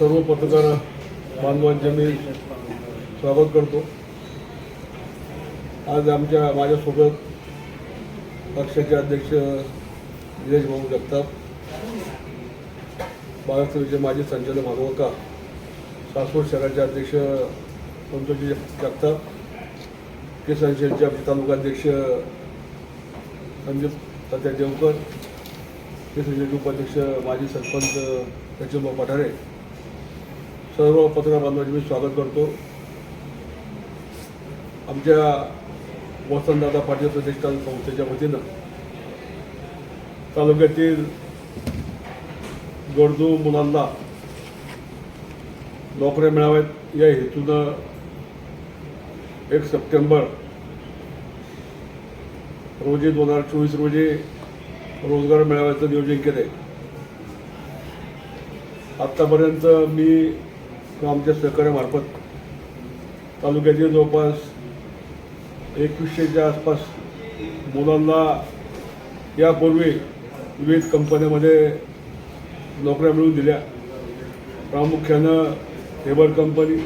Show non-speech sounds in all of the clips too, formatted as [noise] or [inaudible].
सर्व पत्रकार बांधवांचे मी स्वागत करतो. आज आमच्या माझ्यासोबत पक्षाचे अध्यक्ष निलेश भाऊ जगताप बाळासाहेबचे माजी संचालक भागवका सासवड शहराचे अध्यक्ष पंतजी जगताप किसान शेलचे आमचे तालुकाध्यक्ष संदीप सत्या देवकर किसान उपाध्यक्ष माजी सरपंच सचिनभाऊ पठारे सर्व पत्रकार बांधवांचे मी स्वागत करतो. आमच्या वसंतदादा पाटील प्रतिष्ठान संस्थेच्या वतीनं तालुक्यातील गरजू मुलांना नोकऱ्या मिळाव्यात. या हेतूनं एक सप्टेंबर रोजी दोन हजार चोवीस रोजी रोजगार मेळाव्याचं नियोजन केलं आहे आत्तापर्यंत मी किंवा आमच्या सहकार्यामार्फत तालुक्यातील जवळपास एकवीसशेच्या आसपास मुलांना यापूर्वी विविध कंपन्यामध्ये नोकऱ्या मिळवून दिल्या. प्रामुख्यानं हेबर कंपनी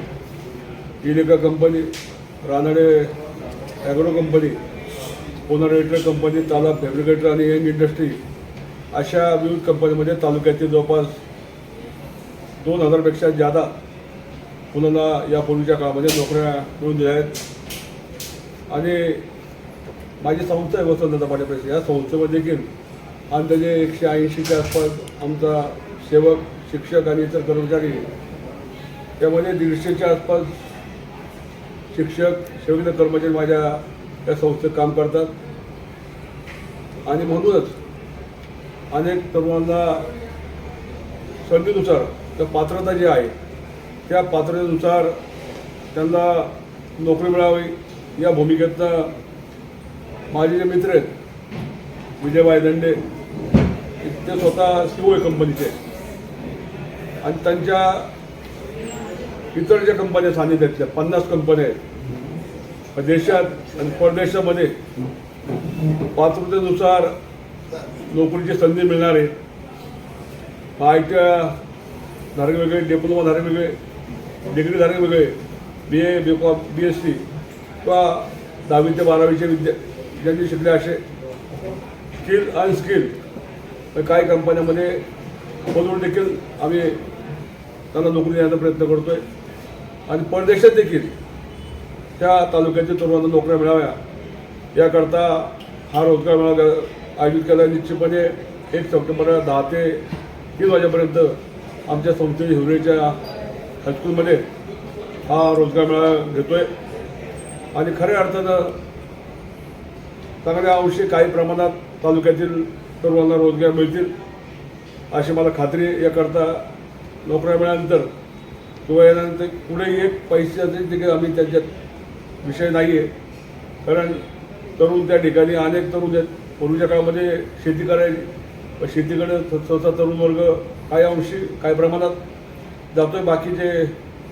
इलेका कंपनी रानडे ॲग्रो कंपनी पोनारेटर कंपनी ताला फॅब्रिकेटर आणि यंग इंडस्ट्री अशा विविध कंपनीमध्ये तालुक्यातील जवळपास दोन हजारपेक्षा जादा मुलांना यापूर्वीच्या काळामध्ये नोकऱ्या मिळून दिल्या आहेत. आणि माझी संस्था आहे वसंतदादा पाटील या संस्थेमध्ये देखील अंदाजे एकशे ऐंशीच्या आसपास आमचा सेवक शिक्षक आणि इतर कर्मचारी त्यामध्ये दीडशेच्या आसपास शिक्षक सेवक कर्मचारी माझ्या या संस्थेत काम करतात. आणि म्हणूनच अनेक तरुणांना संधीनुसार त्या पात्रता जी आहे त्या पात्रतेनुसार त्यांना नोकरी मिळावी या भूमिकेतनं माझे जे मित्र आहेत विजयबाई दंडे ते स्वतः सी कंपनीचे आणि त्यांच्या इतर ज्या कंपन्या सानिध्यातल्या पन्नास कंपन्या आहेत. देशात आणि परदेशामध्ये पात्रतेनुसार नोकरीची संधी मिळणार आहे आय धारक वेगळे डिप्लोमा धारक वेगळे डिग्री धारक वेगळे B A B com B S C किंवा दहावी ते बारावीचे विद्या ज्यांनी शिकले असे. स्किल अनस्किल काही कंपन्यामध्ये पदवून देखील आम्ही त्यांना नोकरी देण्याचा प्रयत्न करतो आहे आणि परदेशात देखील त्या तालुक्यातील तरुणांना नोकऱ्या मिळाव्या. याकरता हा रोजगार मेळावा आयोजित केला. निश्चितपणे एक सप्टेंबर दहा ते तीन वाजेपर्यंत आमच्या संस्थेच्या हिवरेच्या हायस्कूलमध्ये हा रोजगार मेळावा घेतो आहे आणि खऱ्या अर्थानं चांगल्या अंशी काही प्रमाणात तालुक्यातील तरुणांना रोजगार मिळतील अशी मला खात्री याकरता नोकऱ्या मिळाल्यानंतर किंवा यानंतर कुठेही एक पैशाचे तिकडे आम्ही त्याच्यात विषय नाही आहे कारण तरुण त्या ठिकाणी अनेक तरुण आहेत. पूर्वीच्या काळामध्ये शेती करायची शेतीकडे सहसा तरुण वर्ग काही अंशी काही प्रमाणात जातोय बाकीचे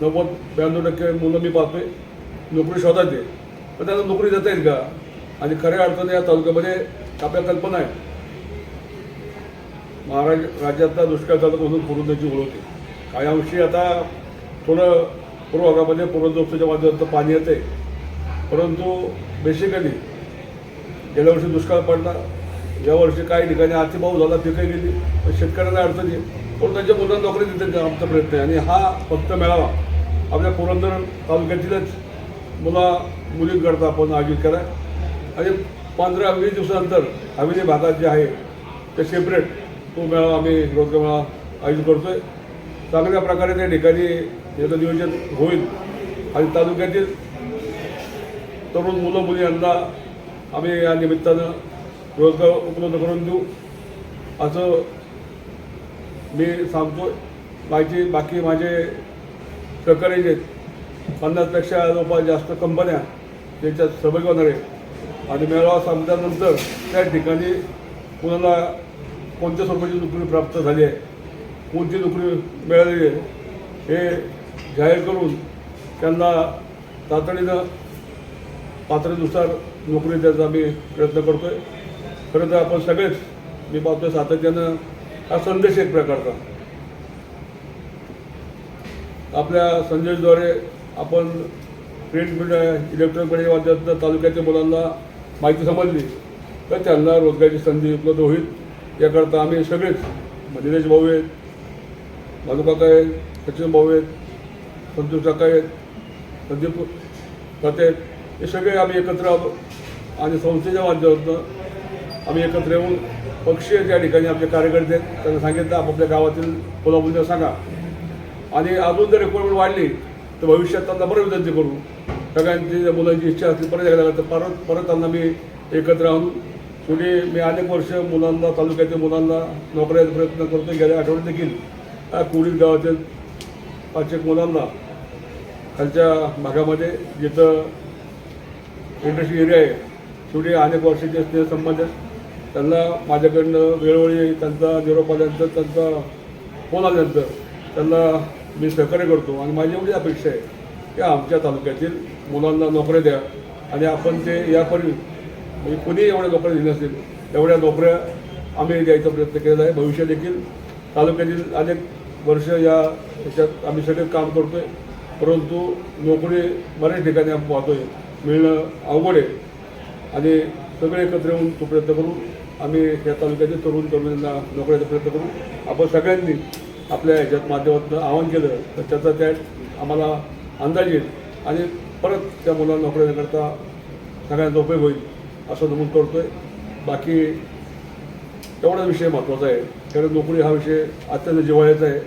नव्वद ब्याण्णव टक्के मुलं मी पाहतो आहे नोकरी शोधात आहे पण त्यांना नोकरी देता येईल का? आणि खऱ्या अर्थाने या तालुक्यामध्ये आपल्या कल्पना आहे. महाराष्ट्र राज्यातला दुष्काळ तालुका म्हणून पूर्णतेची ओळख आहे. काही अंशी आता थोडं पूर्व भागामध्ये पूर्वदोस्तच्या माध्यमातून पाणी येते परंतु बेसिकली गेल्या वर्षी दुष्काळ पडला. यावर्षी काही ठिकाणी अतिभाव झाला पिकं गेली. पण शेतकऱ्यांना अडचण आहे. पण त्यांच्या मुलांना नोकरी देते आमचा प्रयत्न आहे. आणि हा फक्त मेळावा. आपल्या पुरंदर तालुक्यातीलच मुला मुलींकरता आपण आयोजित करा. आणि पंधरा वीस दिवसानंतर हवेली भागात जे आहे ते सेपरेट तो मेळावा आम्ही रोजगार मेळावा आयोजित करतो आहे चांगल्या प्रकारे त्या ठिकाणी याचं नियोजन होईल. आणि तालुक्यातील तरुण मुलं मुली यांना आम्ही या निमित्तानं रोजगार उपलब्ध करून देऊ. असं मी सांगतो माझी बाकी माझे सहकारी जे पन्नासपेक्षा जवळपास जास्त कंपन्या त्यांच्यात सहभागी होणार आहे. आणि मेळावा संपल्यानंतर त्या ठिकाणी कुणाला कोणत्या स्वरूपाची नोकरी प्राप्त झाली आहे कोणती नोकरी मिळाली आहे हे जाहीर करून त्यांना तातडीनं पात्रतेनुसार नोकरी द्यायचा आम्ही प्रयत्न करतो आहे खरं तर आपण सगळेच मी पाहतो सातत्यानं हा संदेश एक प्रकारचा. आपल्या संदेशद्वारे आपण प्रिंट मीडिया इलेक्ट्रॉनिक मीडिया माध्यमातून तालुक्याच्या मुलांना माहिती समजली तर त्यांना रोजगाराची संधी उपलब्ध होईल. याकरता आम्ही सगळेच दिनेश निलेश भाऊ आहेत मधुकाका आहेत सचिन भाऊ आहेत संतोष काका आहेत संदीप काते आहेत हे सगळे आम्ही एकत्र आणि संस्थेच्या माध्यमातून आम्ही एकत्र येऊन पक्षीय त्या ठिकाणी आमचे कार्यकर्ते आहेत त्यांना सांगितलं आपापल्या गावातील कोल्हापूरच्या सांगा. आणि अजून जर रिक्वायरमेंट वाढली तर भविष्यात त्यांना परत विनंती करू. सगळ्यांची मुलांची इच्छा असली परत एकदा तर परत परत त्यांना मी एकत्र आणून शेवटी मी अनेक वर्ष मुलांना तालुक्यातील मुलांना नोकऱ्याचा प्रयत्न करतो गेल्या आठवड्यात देखील या कुडीत गावातील पाच एक मुलांना खालच्या भागामध्ये जिथं इंडस्ट्री एरिया आहे शेवटी अनेक वर्षाचे स्नेहसंबंध आहेत. त्यांना माझ्याकडनं वेळोवेळी त्यांचा निरोप आल्यानंतर त्यांचा फोन आल्यानंतर त्यांना मी सहकार्य करतो आणि माझी एवढी अपेक्षा आहे की आमच्या तालुक्यातील मुलांना नोकऱ्या द्या आणि आपण ते यापूर्वी म्हणजे कुणी एवढ्या नोकऱ्या दिल्या असतील एवढ्या नोकऱ्या आम्ही द्यायचा प्रयत्न केलेला आहे. भविष्य देखील तालुक्यातील अनेक वर्ष या याच्यात आम्ही सगळे काम करतो आहे परंतु नोकरी बऱ्याच ठिकाणी आपण आहे मिळणं अवघड आहे. आणि सगळे एकत्र येऊन तो प्रयत्न करू आम्ही या तालुक्यातील तरुण तरुणींना नोकऱ्याचा प्रयत्न करू. आपण सगळ्यांनी आपल्या ह्याच्यात माध्यमातून आवाहन केलं तर त्याचा त्या आम्हाला अंदाज येईल आणि परत त्या मुलांना नोकऱ्या देण्याकरता सगळ्यांचा उपयोग होईल असं नमूद आहे बाकी तेवढा विषय महत्त्वाचा आहे. कारण नोकरी हा विषय अत्यंत जिव्हाळ्याचा आहे.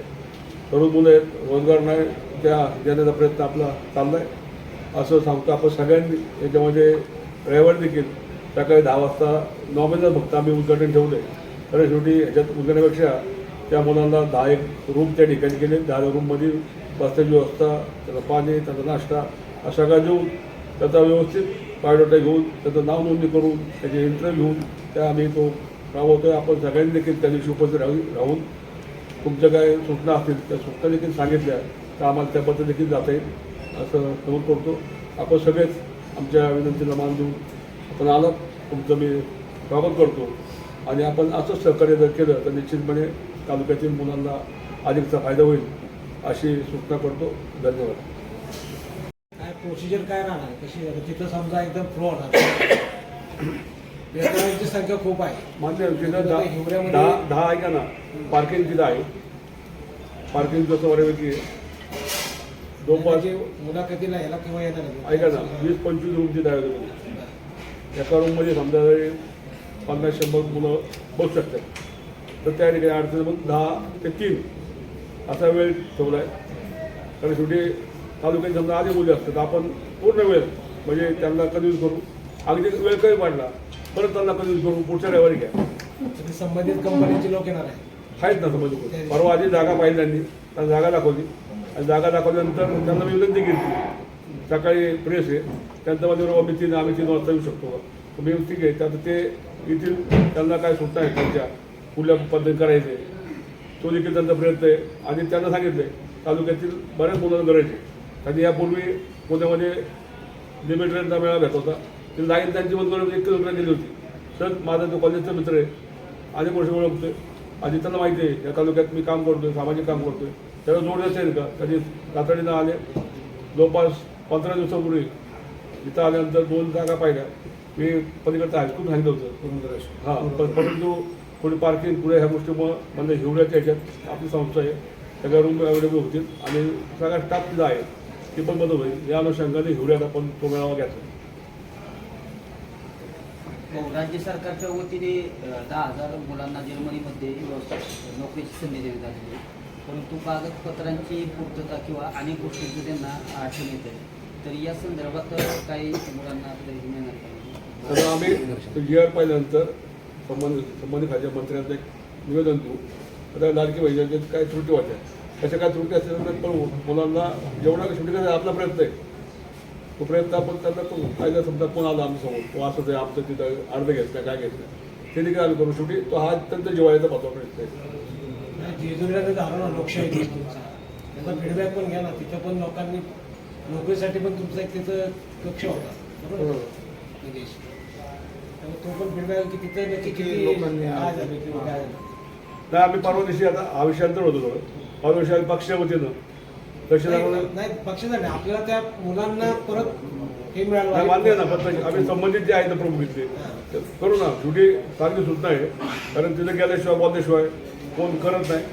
तरुण मुलं आहेत रोजगार नाही त्या देण्याचा प्रयत्न आपला चालला आहे असं सांगतो आपण सगळ्यांनी. याच्यामध्ये रविवार देखील सकाळी दहा वाजता नॉमिनल फक्त आम्ही उद्घाटन ठेवलं आहे कारण शेवटी ह्याच्यात उद्घाटनापेक्षा त्या मुलांना दहा एक रूम त्या ठिकाणी केले दहा रूममध्ये बसण्याची व्यवस्था त्याला पाणी त्याचा नाश्ता अशा काय देऊन त्याचा व्यवस्थित बायोडाटा घेऊन त्याचं नाव नोंदणी करून त्याचे इंटरव्ह्यू घेऊन त्या आम्ही तो राबवतोय. आपण सगळ्यांनी देखील त्या दिवशी उपस्थित राहून राहून तुमच्या काय सूचना असतील त्या सूचना देखील सांगितल्या तर आम्हाला त्याबद्दल देखील जाता येईल असं नमूद करतो. आपण सगळेच आमच्या विनंतीला मान देऊन आपण आलात. तुमचं मी स्वागत करतो. आणि आपण असंच सहकार्य जर केलं तर निश्चितपणे तालुक्यातील मुलांना अधिकचा फायदा होईल अशी सूचना करतो. धन्यवाद. काय प्रोसिजर काय राहणार? कशी तिथं समजा एकदम फ्लो होणार बेकारांची संख्या खूप आहे. मान्य आहे. तिथं दहा दहा दहा ऐका ना पार्किंग तिथं आहे. पार्किंग जसं बऱ्यापैकी आहे. जवळपास म्हणजे मुलाखतीला याला किंवा येणार ऐका ना वीस पंचवीस रूम तिथं आहे. एका रूममध्ये समजा पन्नास शंभर मुलं बसू शकतात. तर त्या ठिकाणी अडचण मग दहा ते तीन असा वेळ ठेवला आहे. कारण शेवटी तालुक्यात समजा आधी मुली असतात आपण पूर्ण वेळ म्हणजे त्यांना कन्व्हिन्स करू? अगदी वेळ कमी पडला परत त्यांना कन्व्हिन्स करू? पुढच्या रविवारी घ्या. संबंधित कंपनीचे लोक येणार आहे आहेत ना समज परवा आधी जागा पाहिली त्यांनी त्यांना जागा दाखवली. आणि जागा दाखवल्यानंतर त्यांना मी विनंती केली. सकाळी प्रेस आहे. त्यांच्या मध्ये बाबा मी तीन आम्ही तीन वाजता येऊ शकतो. का मी ठीक आहे तर ते येथील त्यांना काय सूचना आहेत त्यांच्या कुठल्या पद्धतीने करायचे? तो देखील त्यांचा प्रयत्न आहे. आणि त्यांना सांगितले तालुक्यातील बऱ्याच मुलांना गरज आहे. त्यांनी यापूर्वी पुण्यामध्ये लिमिटेडचा मेळा घेत होता. ती लाईन त्यांची बंद करून एक किलोमीटर गेली होती. सर माझा जो कॉलेजचा मित्र आहे. अनेक वर्ष ओळखतोय. आणि त्यांना माहिती आहे या तालुक्यात मी काम करतोय सामाजिक काम करतोय. त्याला जोड द्यायचं आहे का? कधी तातडीनं आले. जवळपास पंधरा दिवसापूर्वी इथं आल्यानंतर दोन जागा पाहिल्या. मी पलीकडचं हायस्कूल सांगितलं होतं. हां पण परंतु कोणी पार्किंग पुढे ह्या गोष्टीमुळं म्हणजे हिवड्याच्या ह्याच्यात आपली संस्था आहे. सगळ्या रूम अवेलेबल होतील. आणि सगळा स्टाफ तिथं आहे ती पण बदल होईल. या अनुषंगाने हिवड्यात आपण तो मेळावा घ्यायचा. राज्य सरकारच्या वतीने दहा हजार मुलांना जर्मनीमध्ये व्यवस्था नोकरीची संधी देण्यात आलेली आहे. परंतु कागदपत्रांची पूर्तता किंवा अनेक गोष्टींची त्यांना अडचण येते. तर या संदर्भात काही मुलांना तरी मिळणार तर आम्ही जी आर पाहिल्यानंतर संबंधित संबंधित खात्या मंत्र्यांचं एक निवेदन देऊ. आता लाडकी बहिणीच्या काय त्रुटी होत्या त्याच्या काय त्रुटी असल्यानंतर कळवू मुलांना जेवढा शेवटी आपला प्रयत्न आहे. तो प्रयत्न आपण त्यांना करू. काय समजा कोण आला आमच्यासमोर तो असं आहे आमचं तिथं अर्ध घेतलं काय घेतलं. ते देखील आम्ही करू? शेवटी तो हा अत्यंत जिवाळ्याचा महत्वा प्रयत्न आहे. लोकशाही त्याचा फीडबॅक पण घ्या ना. तिथं पण लोकांनी नोकरीसाठी पण तुमचा एक तिथं कक्ष होता. बरोबर? बरोबर. निलेश त्यामुळे तो पण फीडबॅक की तिथं नक्की किती लोकांनी काय झालं किंवा काय झालं. नाही आम्ही परवा दिवशी आता हा विषयांतर होतो थोडं परवा दिवशी आम्ही पक्षाच्या वतीनं तहसीलदार नाही नाही, पक्षाचा नाही आपल्याला त्या मुलांना परत हे मिळालं नाही मान्य आहे ना पण तशी- आम्ही संबंधित जे आहे ना प्रमुख इथले ते करू ना. शेवटी चांगली सूचना आहे. कारण तिथे गेल्याशिवाय बोलल्याशिवाय कोण करत नाही.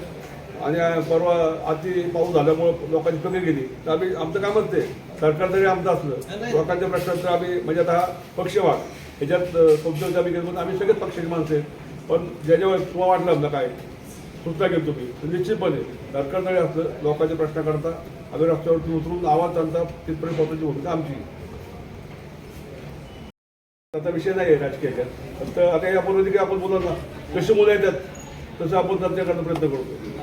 आणि परवा अति पाऊस झाल्यामुळं लोकांची कमी गेली. तर आम्ही आमचं कामच ते. सरकार जरी आमचं असलं. लोकांच्या प्रश्नात तर आम्ही म्हणजे आता हा पक्षवाद ह्याच्यात तुमचं आम्ही केलं आम्ही सगळेच पक्षाची माणसं आहेत. पण ज्याच्यावर तुम्हाला वाटलं ना काय सूचना केली तुम्ही. तर निश्चितपणे सरकार जरी असलं लोकांचे प्रश्न करता आम्ही रस्त्यावरती उतरून आवाज आणता तिथपर्यंत स्वतःची भूमिका आमची. आता विषय नाही आहे राजकीय फक्त आता यापूर्वी की आपण बोललो ना कशी मुलं येतात तसं आपण चर्चा करण्याचा प्रयत्न करतो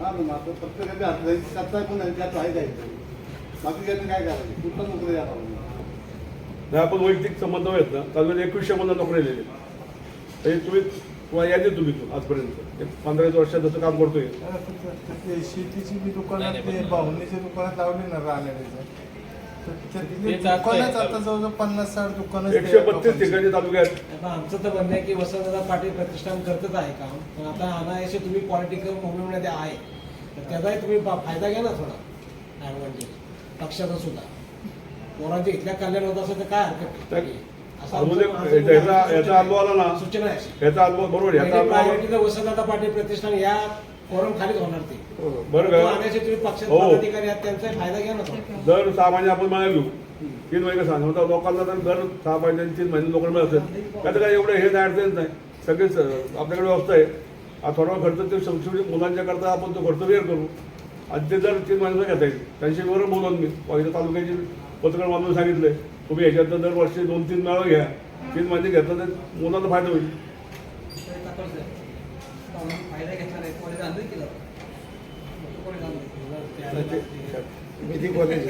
हा मग आता फक्त काय सत्ता पण आहे, त्यात आहे काय? बाकी काय काय करायचं? कुठलं नोकरी नाही आपण वैयक्तिक संबंध आहेत ना चालू एकवीसशे मुलं नोकरी दिलेले हे तुम्ही तुम्हाला यादी तुम्ही तू आजपर्यंत. एक पंधरा वर्षात जसं काम करतोय. ते शेतीची बी दुकानात ते बाहुलीच्या दुकानात लावली ना राहण्याचं दुकानच आता जवळजवळ पन्नास साठ दुकान एकशे बत्तीस ठिकाणी तालुक्यात आता आमचं तर म्हणणं आहे की वसंतदादा पाटील प्रतिष्ठान करतच आहे काम. पण आता अनायसे तुम्ही पॉलिटिकल मुवमेंटमध्ये आहे. तर त्याचाही तुम्ही फायदा घ्या ना थोडा. पक्षाचा सुद्धा पोरांच्या इथल्या कल्याण होत असेल तर काय हरकत नाही. असं आमचं- याचा अनुभव आला ना. सूचना आहे. अशी. याचा अनुभव बरोबर अनुभव वसंतदादा पाटील प्रतिष्ठान या फोरम खालीच होणार ते. बरं तो का अनायसे तुम्ही पक्षाचे हो. पदाधिकारी आहात त्यांचाही फायदा घ्या ना थोडा दर सहा महिने आपण मला घेऊ तीन महिने सांग. होता लोकांना तर दर सहा महिने तीन महिने लोकांना मिळत असेल त्याचं काय एवढं हे नाही अडचणच नाही. सगळेच अं, आपल्याकडे व्यवस्था आहे. हा थोडा खर्च ते संक्षिप्त मुलांच्या करता आपण तो खर्च वेळ करू. आणि ते जर तीन महिन्याचा घेता येईल. त्यांची बरोबर बोलून मी. पहिल्या तालुक्याची पत्रकार बांधून सांगितलंय तुम्ही ह्याच्यात दरवर्षी दोन तीन मेळा घ्या. तीन महिने घेतलं तर मुलांना फायदा होईल. कॉलेज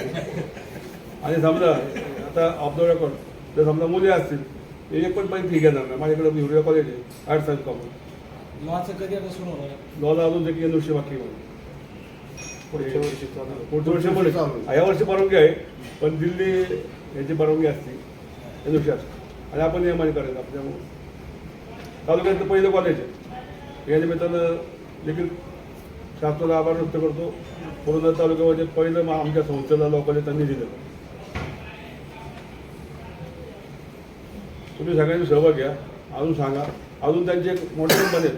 आणि समजा आता ऑफ द रेकॉर्ड जर समजा मुली असतील ते एक पण फी घेणार नाही. माझ्याकडे हिवरिया कॉलेज आहे आर्ट्स सायन्स कॉमर्स लॉचं कधी आता सुरू होणार? लॉला अजून वर्षी बाकी आहे. पुढच्या वर्षी चालू. पुढच्या वर्षी पण चालू. आहे. या वर्षी परवानगी आहे पण दिल्ली याची परवानगी असते. या दिवशी असते. आणि आपण नियमाने करायचं आपल्यामुळे तालुक्यातलं पहिलं कॉलेज आहे. या निमित्तानं देखील शासनाला आभार व्यक्त करतो. पुरंदर तालुक्यामध्ये पहिलं आमच्या संस्थेला लोकांनी त्यांनी दिलं. तुम्ही सगळ्यांनी सहभाग घ्या. अजून सांगा. अजून त्यांचे एक मोठे बनेल.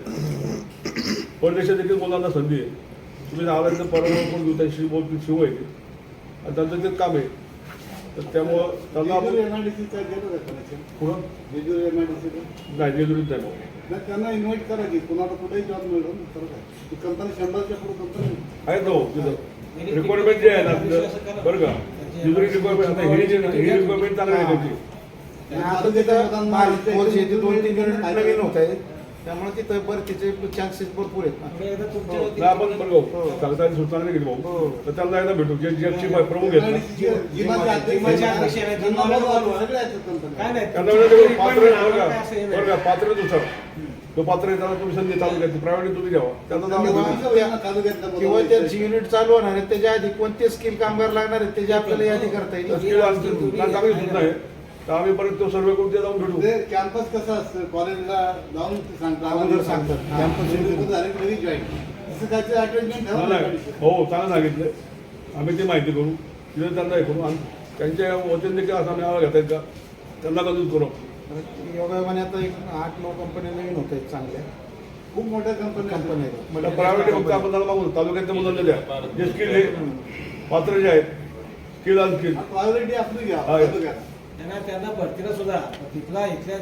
परदेशात देखील मुलांना संधी आहे. तुम्ही आल्यानंतर परवा पण घेऊ त्यांची बोलतील शिव आहे ते. आणि त्यांचं ते काम आहे तर त्यामुळं त्यांना आपण गेलं का? पुढं जेजूर? नाही जेजुरीत नाही भाऊ. नाही, त्यांना इन्व्हाइट करा की कुणाला कुठेही जॉब मिळेल ना खरं काय ती कंपनी शंभरच्या पुढे कंपनी आहेत ना भाऊ तिथं रिक्वायरमेंट जे आहे ना तिथं बरं का जेजुरी रिक्वायरमेंट आता हे जे ही रिक्वायरमेंट चांगली आहे त्याची आणि आता तिथं बारीक पोल शेती दोन तीन युनिट नवीन होत आहे त्यामुळे तिथं भरतीचे चान्सेस भरपूर आहेत ना. तुमच्या नाही, आपण बरं भाऊ सांगता नाही केली भाऊ. तर त्यांना एकदा भेटू जे जगची प्रमुख आहेत ना. त्यांना वेळेला पात्र आहे, बरं का? हे बरं पात्रनुसार तो पात्र आहे त्याला तुम्ही संधी चालू घ्या प्रायव्हेट तुम्ही घ्यावा त्यांना चालू घेतलं किंवा. त्यांची युनिट चालू होणार आहेत त्याच्या आधी कोणते स्किल कामगार लागणार आहेत त्याची आपल्याला यादी करता येईल. स्किल चांगली सूचना आहे. तर आम्ही परत तो सर्वे करून ते जाऊन भेटू. ते कॅम्पस कसं असतं? कॉलेजला जाऊन सांगतात. अगोदर सांगतात. कॅम्पस. हो चांगलं सांगितलं आम्ही ती माहिती करू. तिथे त्यांना हे करू. आणि त्यांच्या वतीने देखील असा मेळावा घेता येईल का? त्यांना कधीच करू योगायोगाने आता एक आठ नऊ कंपन्या नवीन होत आहेत चांगल्या. खूप मोठ्या कंपनी कंपन्या आहेत. म्हणजे प्रायव्हेट फक्त आपण त्याला मागून तालुक्यातल्या मुलांना द्या जे स्किल आहे पात्र जे आहेत. स्किल आणि स्किल क्वालिटी आपली घ्या. हा. तालुक्यात. त्यांना त्यांना भरतीला सुद्धा तिथला इथल्या.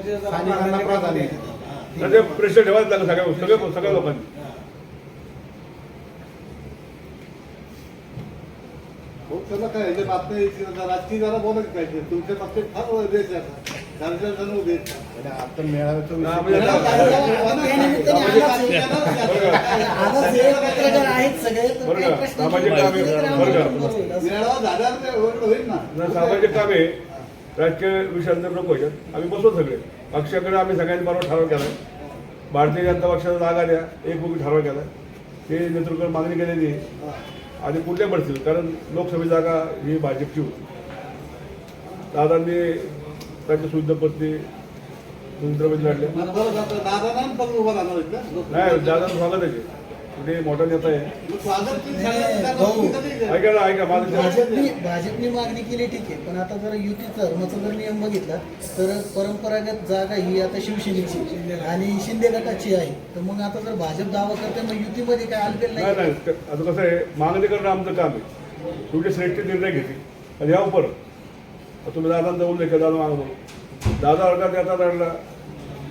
प्रेशर ठेवायचं लागलं सगळ्या सगळ्या सगळ्या लोकांनी. हा. त्याला काय याच्या बातम्या राजकीय जरा बोलत पाहिजे. तुमच्या फार देश. आणि आता मेळाव्याचा म्हणजे सामाजिक काम होईल ना? सामाजिक काम राजकीय विषयांतर नको याच्यात. आम्ही बसतो सगळे. पक्षाकडे आम्ही सगळ्यांनी बरोबर ठराव केलाय. भारतीय जनता पक्षाचा जागा द्या. एक मुखी ठराव केलाय. ते नेतृत्व मागणी केलेली. आणि कुठल्या पडतील कारण लोकसभेची जागा ही भाजपची होती. दादांनी त्यांच्या सुविधा पत्नी लढल्या नाही दादा स्वागत आहे. कुठे मोठा नेता आहे? ऐका ना ऐका माझं भाजपने भाजपने मागणी केली ठीक आहे पण आता जर युती धर्माचा जर नियम बघितला तर परंपरागत जागा ही आता शिवसेनेची आणि शिंदे गटाची आहे. तर मग आता जर भाजप दावा करते मग युतीमध्ये काय अल्पेल नाही? नाही नाही ते- आता कसं आहे मागणी करणं आमचं काम आहे. शेवटी श्रेष्ठ निर्णय घेते आणि या उपर तुम्ही दादांचा उल्लेख केला दादा मागतो दादा अडका त्याचा लढला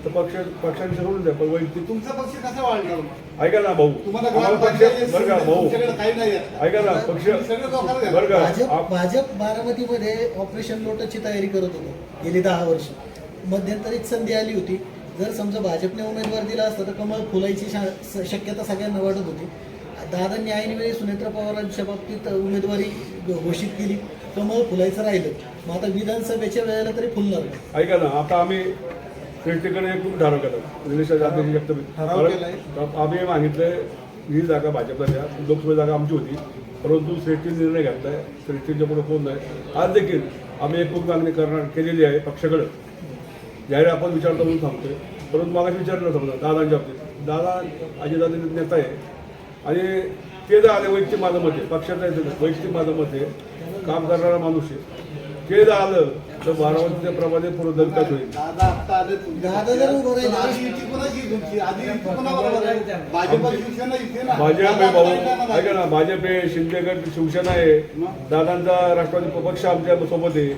तर पक्ष पक्षाने सोडून द्या पण वैयक्तिक तुमचा पक्ष कसा वाढणार मग? ऐका ना भाऊ तुम्हाला आम्हाला पक्ष बरं का भाऊ तुमच्याकडे काही नाही आहे. ऐका ना पक्ष तुम्ही सगळं लोकांना द्या. बरं का भाजप आप- भाजप बारामतीमध्ये ऑपरेशन लोटसची तयारी करत होतं गेली दहा वर्ष मध्यंतरीत संधी आली होती जर समजा भाजपने उमेदवार दिला असता तर कमळ फुलायची शा- स- शक्यता सगळ्यांना वाटत होती दादांनी ऐनवेळी सुनेत्रा पवारांच्या बाबतीत उमेदवारी घ- घोषित केली कमळ फुलायचं राहिलं मग आता विधानसभेच्या वेळेला तरी फुलणार नाही. ऐका ना आता आम्ही श्रेष्ठीकडे एक ठराव केला निलेश अध्यक्ष. आम्ही मागितलं ही जागा भाजपला द्या. लोकसभा जागा आमची होती. परंतु श्रेष्ठी निर्णय घेतलाय. श्रेष्ठीच्या पुढे कोण नाही. आज देखील आम्ही एकूण मागणी करणार केलेली आहे पक्षाकडे. जाहीर आपण विचारतो म्हणून सांगतोय. परंतु मागाशी विचारलं समजा दादांच्या बाबतीत. दादा अजितदादा नेता आहे आणि ते जर आले वैयक्तिक माझं मत आहे. पक्षाचं वैयक्तिक माझं मत आहे. काम करणारा माणूस आहे. ते जर आलं तर बारामतीच्या प्रमाणे पुनर्दलित होईल. दादा आता आले तुमची? भाजप आहे भाऊ. ऐका ना भाजप आहे शिंदेगड शिवसेना आहे. दादांचा राष्ट्रवादी पक्ष आमच्यासोबत आहे.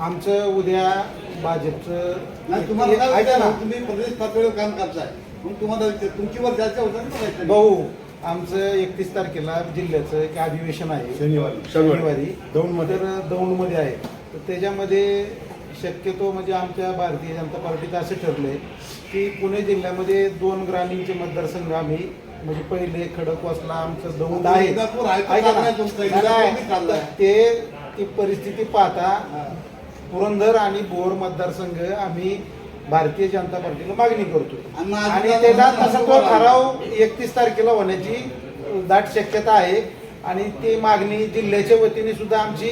आमचं उद्या भाजपचं नाही तुम्हाला काय ऐका ना. विचारलं? तुम्ही प्रदेश पातळीवर काम करताय. मग तुम्हाला विचार तुमच्यावर चर्चा होतात ना काहीतरी. भाऊ आमचं एकतीस तारखेला जिल्ह्याचं एक अधिवेशन आहे. शनिवारी. शनिवारी. दौंडमध्ये. तर दौंडमध्ये आहे. तर त्याच्यामध्ये शक्यतो म्हणजे आमच्या भारतीय जनता पार्टीचं असं ठरलंय की पुणे जिल्ह्यामध्ये दोन ग्रामीणचे मतदारसंघ आम्ही म्हणजे पहिले खडकवासला आमचं दौंड आहे. आहे तो. ते परिस्थिती पाहता. पुरंदर आणि भोर मतदारसंघ आम्ही भारतीय जनता पार्टीला मागणी करतो. आणि त्याचा तसा तो ठराव एकतीस तारखेला होण्याची दाट शक्यता आहे. आणि ती मागणी जिल्ह्याच्या वतीने सुद्धा आमची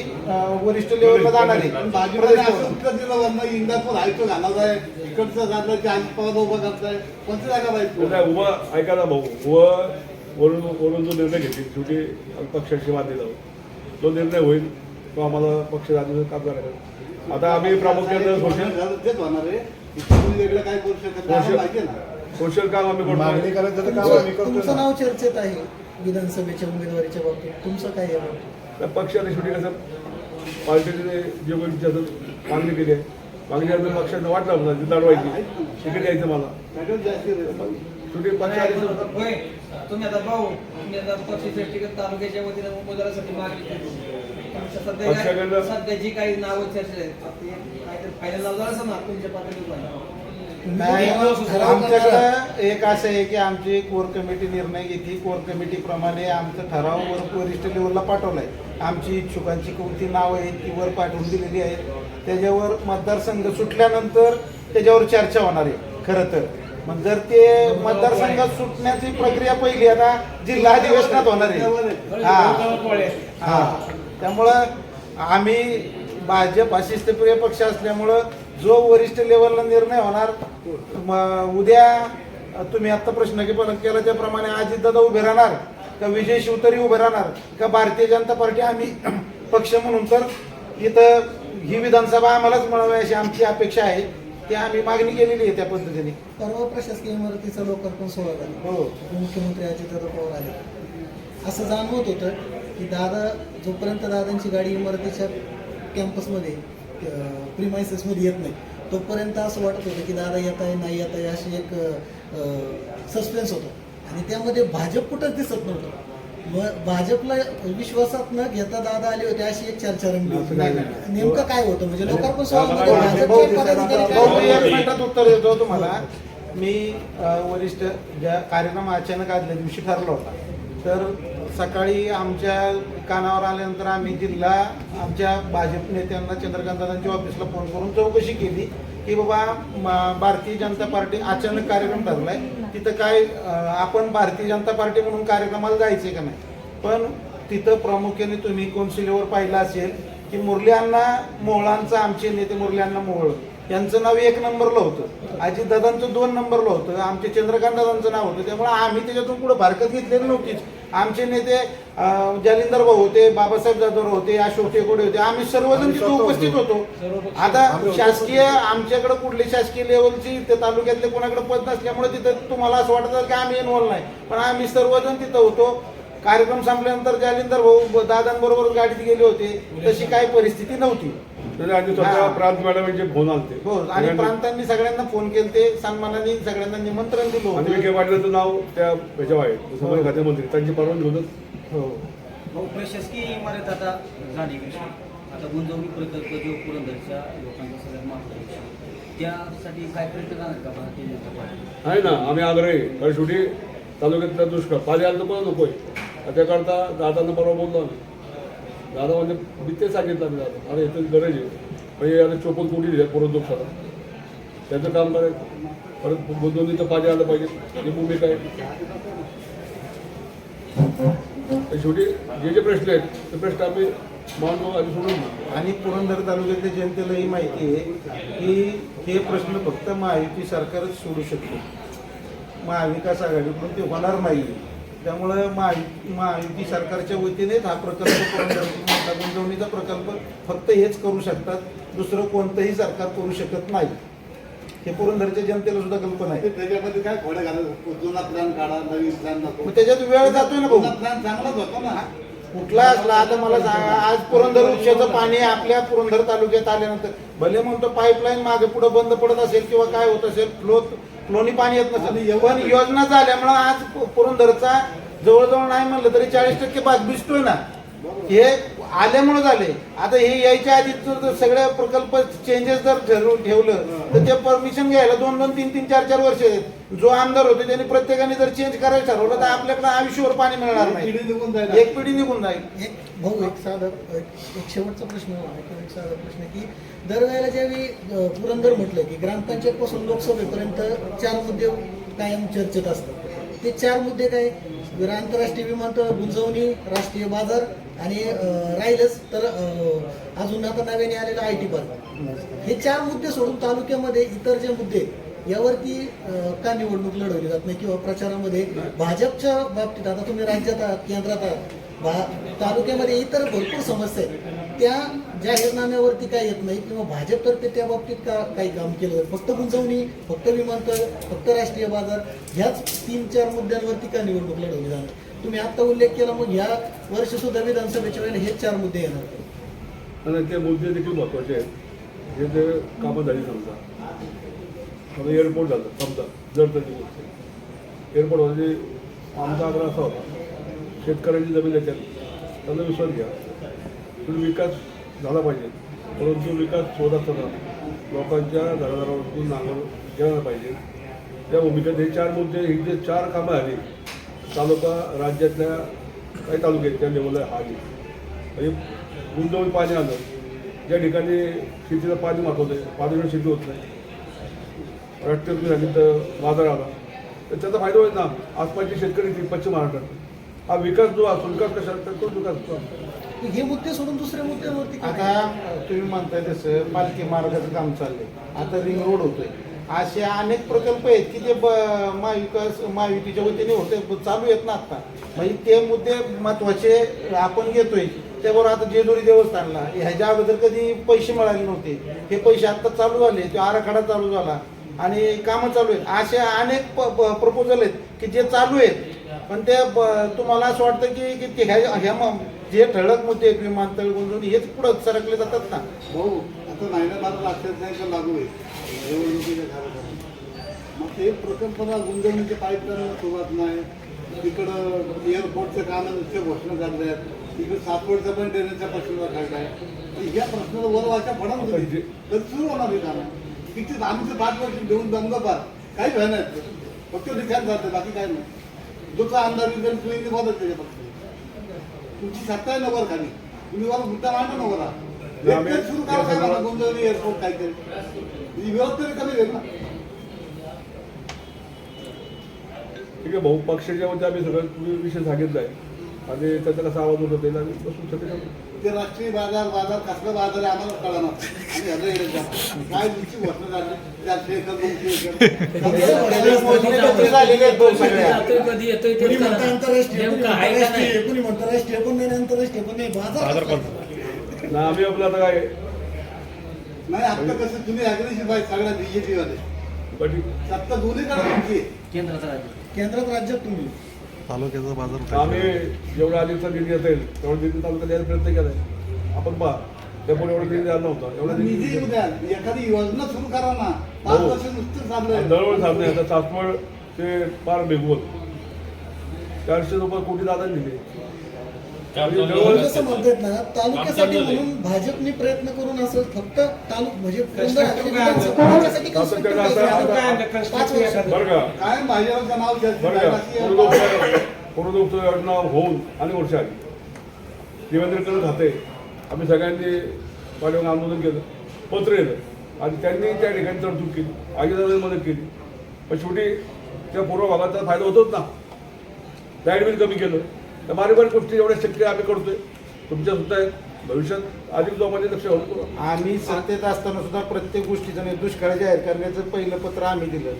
वरिष्ठ लेवलला जाणार आहे. दिलं इंदापूर आहे इकडचं झालं की आणि पवार उभं कोणत्या जागा पाहिजे उभं ऐका ना भाऊ उभं वरून वरून जो निर्णय घेतील शेवटी पक्षाशी मान्य जाऊ तो निर्णय होईल तो आम्हाला पक्ष राजून काम करायचं आता आम्ही प्रामुख्यानं सोशल तेच होणार आहे. इथे तुम्ही वेगळं काय करू शकत नाही सोशल काम आम्ही मागणी करतो. करायचं काम आम्ही तुमचं तुमचं करतो नाव चर्चेत आहे. विधानसभेच्या उमेदवारीच्या बाबतीत तुमचं काय आहे त्या पक्षाने शेवटी कसं पार्टीने जे गोष्टी असं मागणी केली आहे मागणी आम्ही पक्षानं वाटलं होतं लढवायची तिकडे यायचं मला. शेवटी पक्षाने तुम्ही आता भाऊ तुम्ही आता तालुक्याच्या वतीने उमेदवारासाठी मागणी सध्या जी काही नावं चर्चेत आहेत ते काहीतरी फायनल लावलं असं ना तुमच्या पातळीवर. नाही आमच्याकडं एक असं आहे की आमची कोर कमिटी निर्णय घेते कोर कमिटी प्रमाणे आमचं ठराव वर वरिष्ठ लेवलला पाठवलाय. आमची इच्छुकांची कोणती नावं आहेत ती वर पाठवून दिलेली आहेत. त्याच्यावर मतदारसंघ सुटल्यानंतर त्याच्यावर चर्चा होणार आहे खरं तर. मग जर ते मतदारसंघ सुटण्याची प्रक्रिया पहिली आता जिल्हा अधिवेशनात होणार आहे. हा. हा. त्यामुळं आम्ही भाजप हा शिस्तप्रिय पक्ष असल्यामुळं जो वरिष्ठ लेवलला निर्णय होणार उद्या तुम्ही आता प्रश्न के- केला त्याप्रमाणे अजितदादा उभे राहणार का विजय शिवतरी उभे राहणार का भारतीय जनता पार्टी आम्ही [clears throat] पक्ष म्हणून तर इथं ही विधानसभा आम्हालाच मिळावी अशी आमची अपेक्षा आहे ती आम्ही मागणी केलेली आहे त्या पद्धतीने. परवा प्रशासकीय इमारतीचा लोकार्पण सोहळा झाला. हो. मुख्यमंत्री अजितदादा पवार आले. असं जाणवत होतं की दादा जोपर्यंत दादांची गाडी इमारतीच्या कॅम्पसमध्ये प्रिमायसेसमध्ये येत नाही. तोपर्यंत असं वाटत होतं की दादा येत आहे नाही येत आहे अशी एक सस्पेन्स होता. आणि त्यामध्ये भाजप कुठंच दिसत नव्हतं. मग भाजपला विश्वासात न घेता दादा आले होते अशी एक चर्चा रंगली होती. नेमकं काय होतं? म्हणजे लोकार्पण सोहळ्यामध्ये भाऊ, भाजपचे भाऊ, पदाधिकारी भाऊ, मी काय एक मिनिटात उत्तर देतो तुम्हाला. मी वरिष्ठ ज्या कार्यक्रम अचानक आदल्या दिवशी ठरला होता. तर सकाळी आमच्या कानावर आल्यानंतर आम्ही जिल्हा आमच्या भाजप नेत्यांना चंद्रकांतदादांच्या ऑफिसला फोन करून चौकशी केली की बाबा भारतीय जनता पार्टी अचानक कार्यक्रम ठरलाय तिथं काय आपण भारतीय जनता पार्टी म्हणून कार्यक्रमाला जायचे का नाही? पण तिथं प्रामुख्याने तुम्ही कौन्सिलवर पाहिलं असेल की मुरली अण्णा मोहळांचा आमचे नेते मुरली अण्णा मोहोळ यांचं नाव एक नंबरला होतं. अजितदादांचं दोन नंबरला होतं. आमचे चंद्रकांत दादांचं नाव होतं. त्यामुळे आम्ही त्याच्यातून पुढे फारकत घेतलेली नव्हतीच. आमचे नेते जालिंदर भाऊ होते बाबासाहेब जाधव होते अशोक टेकोडे होते. आम्ही सर्वजण तिथे उपस्थित होतो. आता शासकीय आमच्याकडे कुठली शासकीय लेवलची ते तालुक्यातले कोणाकडे पद नसल्यामुळे तिथं तुम्हाला असं वाटतं की आम्ही इन्व्हॉल्व नाही. पण आम्ही सर्वजण तिथं होतो. कार्यक्रम संपल्यानंतर जालिंदर भाऊ दादांबरोबर गाडीत गेले होते. तशी काही परिस्थिती नव्हती. स्वतः हा. प्रांत मॅडमांचे फोन आलते हो आणि प्रांतांनी सगळ्यांना फोन केले ते सन्मानाने सगळ्यांना निमंत्रण दिलं आणि विखे होतं पाटलाचं नाव त्या ह्याच्यावर आहे समाज खात्यामंत्री त्यांची परवानगी होतच. हो. भाऊ प्रशासकीय इमारत आता जाणीव आता गुंजवणी प्रकल्प जो पुरंदरच्या लोकांचा सगळ्यात विषय. त्यासाठी काय प्रयत्न करणार का भारतीय जनता पार्टी? आहे ना आम्ही आग्रही. कारण शेवटी तालुक्यातला दुष्काळ. पाणी आलं तर कोणा नकोय. त्याकरता दादांना परवा बोललो आम्ही. दादा म्हणजे मी ते सांगितलं आम्ही दादा. अरे इथं गरज आहे. म्हणजे आता चोपन्न कोटी दिल्या पूर्ण त्याचं काम करायचं परत गुंतवणुकीचं पाणी आलं पाहिजे. ही भूमिका आहे शेवटी जे जे प्रश्न आहेत ते प्रश्न आम्ही मांडू आणि सोडून आणि पुरंदर तालुक्यातल्या जनतेला ही माहिती आहे की हे प्रश्न फक्त महायुती सरकारच सोडू शकतो. महाविकास आघाडीकडून ते होणार नाही त्यामुळं महायु महायुती सरकारच्या वतीनेच हा प्रकल्प माता गुंतवणीचा प्रकल्प फक्त हेच करू शकतात. दुसरं कोणतंही सरकार करू शकत नाही. हे पुरंदरच्या जनतेला सुद्धा कल्पना आहे. त्याच्यामध्ये काय खोडे घालायचं जुना प्लॅन काढा नवीन प्लॅन नको. त्याच्यात वेळ जातोय ना भाऊ. प्लॅन चांगलाच होता ना कुठला असला आता मला सांगा आज पुरंदर उपशाचं पाणी आपल्या पुरंदर तालुक्यात आल्यानंतर भले म्हणतो पाईपलाईन मागे पुढे बंद पडत असेल किंवा काय होत असेल फ्लो फ्लोनी पाणी येत नसेल पण योजना झाल्यामुळे आज पुरंदरचा जवळजवळ नाही म्हणलं तरी चाळीस टक्के भाग भिजतोय ना. हे आल्यामुळे झाले. आता हे यायच्या आधी जर जर सगळे प्रकल्प चेंजेस जर ठरवून ठेवलं तर ते परमिशन घ्यायला दोन दोन तीन तीन चार चार वर्ष आहेत. जो आमदार होते त्यांनी प्रत्येकाने जर चेंज करायचं ठरवलं तर आपल्याकडे आयुष्यभर पाणी मिळणार नाही. पिढी निघून जाईल. एक पिढी निघून जाईल. एक भाऊ एक साधा एक शेवटचा प्रश्न आहे. एक साधा प्रश्न की दरवेळेला ज्यावेळी पुरंदर म्हटलं की ग्रामपंचायतपासून लोकसभेपर्यंत चार मुद्दे कायम चर्चेत असतात. ते चार मुद्दे काय? आंतरराष्ट्रीय विमानतळ गुंजवणी राष्ट्रीय बाजार आणि राहिलंच तर अजून आता नव्याने आलेलं आय टी पार्क. हे चार मुद्दे सोडून तालुक्यामध्ये इतर जे मुद्दे यावरती का निवडणूक लढवली जात नाही किंवा प्रचारामध्ये भाजपच्या बाबतीत आता तुम्ही राज्यात आहात केंद्रात आहात भा- तालुक्यामध्ये इतर भरपूर समस्या आहेत. त्या जाहीरनाम्यावरती काय येत नाही किंवा भाजपतर्फे त्या बाबतीत का काही काम केलं फक्त गुंतवणी फक्त विमानतळ फक्त राष्ट्रीय बाजार ह्याच तीन चार मुद्द्यांवरती का निवडणूक लढवली जाणार तुम्ही आता उल्लेख केला मग ह्या वर्ष सुद्धा विधानसभेच्या वेळेला हेच चार मुद्दे येणार आणि ते मुद्दे देखील महत्त्वाचे आहेत. जे कामं झाली समजा. समजा एअरपोर्ट झालं समजा जर त्याची गोष्ट एअरपोर्ट म्हणजे आमचा आग्रह असा होता शेतकऱ्यांची जमीन याच्यात त्यांना विश्वास घ्या. पण विकास झाला पाहिजे परंतु विकास होत असताना लोकांच्या घरादारावरतून नांगर गेला पाहिजे. त्या भूमिकेत हे चार मुद्दे हे जे चार कामं आली तालुका राज्यातल्या काही तालुक्यात त्या लेवलला आली म्हणजे गुंतवणूक पाणी आलं. ज्या ठिकाणी शेतीला पाणी महत्वाचं आहे पाण्यावर शेती होत नाही. राष्ट्रीय तुम्ही सांगितलं बाजार आला तर त्याचा फायदा होईल ना? आसपासचे शेतकरी ते पश्चिम महाराष्ट्रात. हा विकास जो असतो विकास कशा तर तो विकास असतो. हे मुद्दे सोडून दुसऱ्या मुद्द्यांवरती? आता तुम्ही म्हणताय तसं पालखी मार्गाचं काम चाललंय. आता रिंग रोड होतोय. असे अनेक प्रकल्प आहेत की जे ब- महाविकास महायुतीच्या वतीने होते चालू आहेत ना आता. म्हणजे ते मुद्दे महत्त्वाचे आपण घेतोय. त्याबरोबर आता जेजुरी देवस्थानला ह्याच्या अगोदर कधी पैसे मिळाले नव्हते. हे पैसे आता चालू झाले तो आराखडा चालू झाला. आणि कामं चालू आहेत. असे अनेक प्रपोजल आहेत की जे चालू आहेत. पण ते ब- तुम्हाला असं वाटतं की की ते ह्या ह्या जे ठळक मुद्दे आहेत विमानतळ गुंजवणी हेच पुढं सरकले जातात ना? भाऊ आता महिना बारा लाखांचा लागू आहे. निवडणुकीच्या कार्यक्रम मग ते प्रकल्पाला गुंतवणुकीचे पाईपलाईन सुरुवात नाही. तिकडं एअरपोर्टचं काम नुसते घोषणा झाल्या आहेत. इकडे सातवडचा पण ट्रेनचा प्रश्न काढलाय. तर ह्या प्रश्नाला वर वाचा पडा ना सुरू होणार ही कामं. किती आम्ही तर पाच वर्ष देऊन दमगा पार काही भय नाही. फक्त लिखाण जातं बाकी काय नाही. जो का आमदार विधान तुम्ही मदत त्याच्या फक्त तुमची सत्ता आहे नवर खाली. तुम्ही मला मुद्दा मांडा नवरा सुरू करा मला गुंजवणी एअरपोर्ट काहीतरी. ही व्यवस्था कमी होईल ना. ठीक आहे भाऊ पक्षाच्या वरती आम्ही सगळं विषय सांगितला आहे आणि त्याचा कसा आवाज होत होते आणि बसून सगळे ते राष्ट्रीय बाजार बाजार कसला बाजार आहे आम्हाला कळणार आणि जातं. काय तुमची घोषणा झाली? चारशे एकर दोनशे कुणी म्हणतं आंतरराष्ट्रीय कुणी म्हणतं राष्ट्रीय नाही कुणी म्हणतं राष्ट्रीय पण नाही आंतरराष्ट्रीय पण नाही बाजार कसला? ना आम्ही आपलं आता काय? नाही आता कसं तुम्ही अग्रेसिव्ह आहे सगळ्या बीजेपी वाले. पण सत्ता तुमची. आहे. केंद्राचं राज्य. केंद्रात राज्यात तुम्ही. आम्ही जेवढा आधीचा निधी असेल तेवढा निधी तालुक्यात द्यायचा प्रयत्न केलाय. आपण पहा त्यामुळे एवढा निधी आला नव्हता. एवढा निधी एखादी योजना सुरू करा ना. पाच हो. वर्ष नुसतं चाललंय. आता सासवड ते पार बेगवत. चारशे रुपये कोटी दादा दिले. म्हणतात ना तालुक्यासाठी म्हणून भाजपने प्रयत्न करून असं फक्त तालुक म्हणजे योजना होऊन आणि वर्ष आली. देवेंद्र करत खाते आम्ही सगळ्यांनी पाठवून आंदोलन केलं. पत्र येतं आणि त्यांनी त्या ठिकाणी तरतूद केली. आजीदादांनी मदत केली. पण शेवटी त्या पूर्व भागाचा फायदा होतोच ना. लाइट बिल कमी केलं. तर बारीक बारीक गोष्टी एवढ्या शक्य आम्ही करतोय. तुमच्या सुद्धा आहेत भविष्यात अधिक जोमाने लक्ष घालतो आम्ही सत्तेत असताना सुद्धा प्रत्येक गोष्टीचं नाही दुष्काळ जाहीर करण्याचं पहिलं पत्र आम्ही दिलं.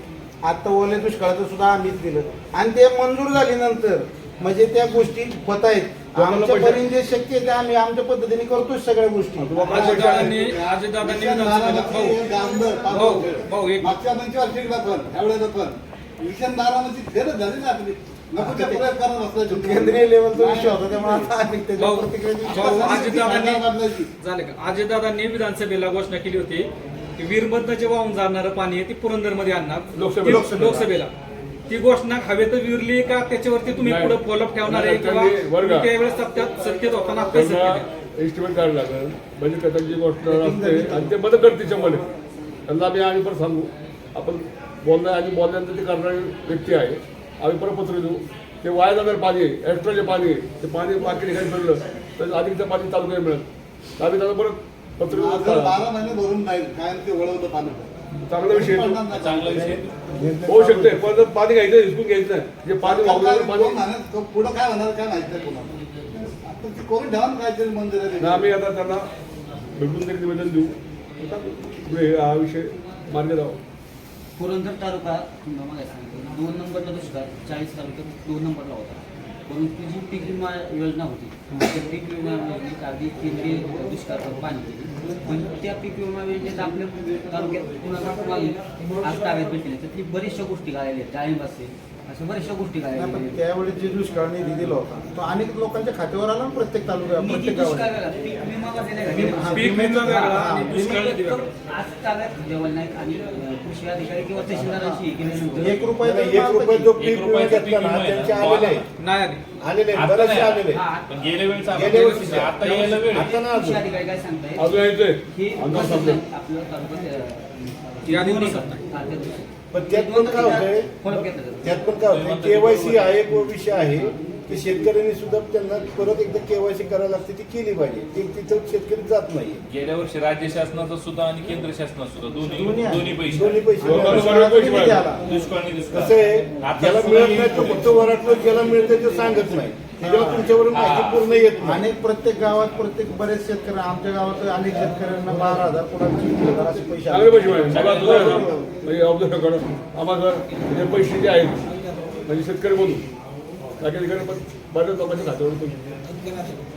आता ओले दुष्काळाचं सुद्धा आम्हीच दिलं. आणि ते मंजूर झाल्यानंतर म्हणजे त्या गोष्टी होत आहेत. लोकांना आमच्या पैसे- परीने जे शक्य आहे ते आम्ही आमच्या पद्धतीने करतोच सगळ्या गोष्टी. मागच्या पण फेरच झाली ना आपली. नको ते प्रयोग करत बसलाय केंद्रीय लेवलचा विषय होता त्यामुळे आता आम्ही त्याच्या भाऊ, प्रतिक्रिया देऊ शकतो. भाऊ, आता अजितदादांनी सरकार बदलायची. झाले का अजितदादांनी विधानसभेला घोषणा केली होती की वीरमधनं जे वाहून जाणारं पाणी आहे ते पुरंदरमध्ये आणणार लोकसभेला. ती- लोकसभेला ती घोषणा हवेत विरली का त्याच्यावरती तुम्ही नाही. पुढे फॉलोअप ठेवणार आहे नाही, किंवा त्यांनी-? तुम्ही त्यावेळेस सत्यात सत्तेत होताना. त्यांना एस्टिमेट काढायला लागेल म्हणजे कथांची गोष्ट असते आणि ते मदत करते शंभर टक्के. त्यांना आम्ही आणि परत सांगू आपण बोलणार आणि बोलल्यानंतर ते करणारी व्यक्ती आहे आम्ही परत पत्र देऊ. ते वाया जाणार पाणी आहे एक्स्ट्रा जे पाणी आहे. ते पाणी बाकी ठिकाणी फिरलं तर अधिकचं पाणी तालुक्यात मिळेल. तर आम्ही त्याला परत पत्र बारा महिने भरून राहील कायम ते वळवलं पाणी. चांगला विषय नाही. चांगला विषय होऊ शकते पण पाणी घ्यायचं हिसकून घ्यायचं नाही. जे पाणी कोण पाणी पुढं काय होणार काय माहिती नाही कोणाला. आता ते करून ठेवा काहीतरी मंदिर आम्ही आता त्यांना भेटून तरी निवेदन देऊ. हा विषय मार्ग लावा. पुरंदर तालुका तुम्हाला मागे सांगितलं दोन नंबरला दुष्काळ चाळीस तालुक्यात दोन नंबरला होता. परंतु जी पीक विमा योजना होती त्या पीक विमा योजनेत अगदी केंद्रीय दुष्काळ पाणी केली. पण त्या पीक विमा योजनेत आपल्या तालुक्यात कुणाचा आज ताब्यात भेटले तर ती बऱ्याचशा गोष्टी घालायला आहेत डाळिंब असेल अशा बऱ्याचशा गोष्टी नाही, गाळलेल्या पण. त्यावेळी जे दुष्काळ निधी दिला होता तो अनेक लोकांच्या खात्यावर आला ना प्रत्येक तालुक्यात निधी प्रत्येक गावात वेगळा, पीक विमा मध्ये नाही पीक- का? हा, पीक विमा वेगळा आणि हा, दुष्काळ निधी वेगळा. आज ताब्यात जेवण नाही आणि अं, कृषी अधिकारी किंवा तहसीलदारांशी हे केल्यानंतर एक रुपया नाही, एक रुपये जो पीक एक विमा रुपयाचा घेतला पीक ना विमा आहे त्यांचे ना, आलेले आहे. नाही आली आलेले आहे, आता बरेचसे नाही आलेले हा, आहे. पण गेल्या वेळेस आपण- गेल्या वर्षी आता यायला वेळ आहे. आता ना कृषी अजून अधिकारी काय सांगतायत अजून यायचंय हे अंदाज. आपलं तालुक्यात, अं. हा. पण त्यात पण काय होतंय. त्यात पण काय होतंय? केवायसी हा एक विषय आहे की शेतकऱ्यांनी सुद्धा त्यांना परत एकदा केवायसी करायला लागते ती केली पाहिजे. ते तिथं शेतकरी जात नाही गेल्या वर्षी राज्य शासनाचं सुद्धा आणि केंद्र शासनाचं सुद्धा दोन्ही दोन्ही. दोन्ही पैसे. दुष्काळ कसं आहे? आता ज्याला सुद्धा मिळत नाही तो फक्त वराटलं ज्याला मिळतं ते सांगत नाही. माहिती पूर्ण येत नाही. अनेक प्रत्येक गावात प्रत्येक बरेच शेतकरी आमच्या गावात अनेक शेतकऱ्यांना बारा हजार कोणाला तीन हजार असे पैसे चांगले आले. पैसे मिळाले मला तुझं आहे ना, म्हणजे ऑब्झर्व आम्हाला जे पैसे जे आहेत म्हणजे शेतकरी बोलू बाकी ठिकाणी पण बऱ्याच लोकांच्या खात्यावर पैसे.